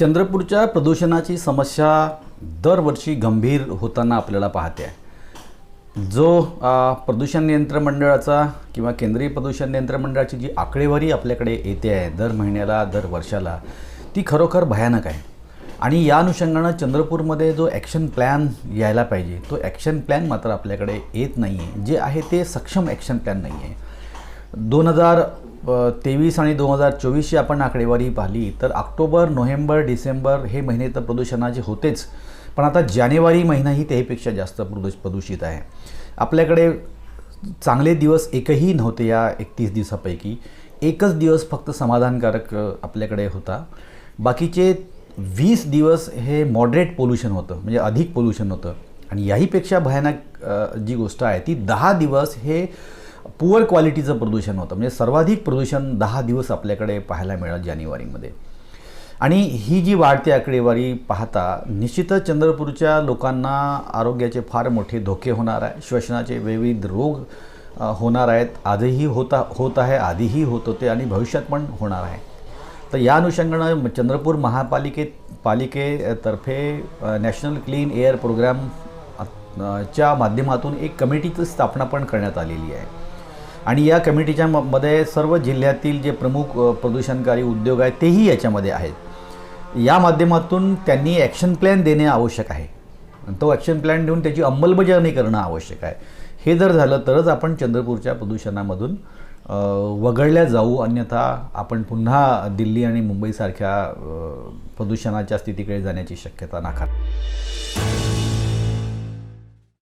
चंद्रपूरच्या प्रदूषणाची समस्या दरवर्षी गंभीर होताना आपल्याला पाहते आहे. जो प्रदूषण नियंत्रण मंडळाचा किंवा केंद्रीय प्रदूषण नियंत्रण मंडळाची जी आकडेवारी आपल्याकडे येते आहे दर महिन्याला दर वर्षाला ती खरोखर भयानक आहे. आणि या अनुषंगानं चंद्रपूरमध्ये जो ॲक्शन प्लॅन यायला पाहिजे तो ॲक्शन प्लॅन मात्र आपल्याकडे येत नाही आहे जे आहे ते सक्षम ॲक्शन प्लॅन नाही आहे दोन हजार तेवीस आणि दोन हजार चोवीसची आपण आकडेवारी पाहिली तर ऑक्टोबर नोव्हेंबर डिसेंबर हे महिने तर प्रदूषणाचे होतेच. पण आता जानेवारी महिनाही त्याहीपेक्षा जास्त प्रदूष प्रदूषित आहे. आपल्याकडे चांगले दिवस एकही नव्हते या एकतीस दिवसापैकी. एकच दिवस फक्त समाधानकारक आपल्याकडे होता. बाकीचे वीस दिवस हे मॉडरेट पोल्युशन होतं म्हणजे अधिक पोल्युशन होतं. आणि याहीपेक्षा भयानक जी गोष्ट आहे ती दहा दिवस हे पुअर क्वालिटीचं प्रदूषण होतं. म्हणजे सर्वाधिक प्रदूषण दहा दिवस आपल्याकडे पाहायला मिळालं जानेवारीमध्ये. आणि ही जी वाढती आकडेवारी पाहता निश्चितच चंद्रपूरच्या लोकांना आरोग्याचे फार मोठे धोके होणार आहे. श्वसनाचे विविध रोग होणार आहेत. आजही होता होत आहे आधीही होत होते आणि भविष्यात पण होणार आहे. तर या अनुषंगानं चंद्रपूर महापालिकेत पालिकेतर्फे नॅशनल क्लीन एअर प्रोग्राम च्या माध्यमातून एक कमिटीची स्थापना पण करण्यात आलेली आहे. आणि या कमिटीच्या म- मध्ये सर्व जिल्ह्यातील जे प्रमुख प्रदूषणकारी उद्योग आहेत तेही याच्यामध्ये आहेत. या माध्यमातून त्यांनी ॲक्शन प्लॅन देणे आवश्यक आहे. तो ॲक्शन प्लॅन देऊन त्याची अंमलबजावणी करणं आवश्यक आहे. हे जर झालं तरच आपण चंद्रपूरच्या प्रदूषणामधून वगळल्या जाऊ. अन्यथा आपण पुन्हा दिल्ली आणि मुंबईसारख्या प्रदूषणाच्या स्थितीकडे जाण्याची शक्यता नाकार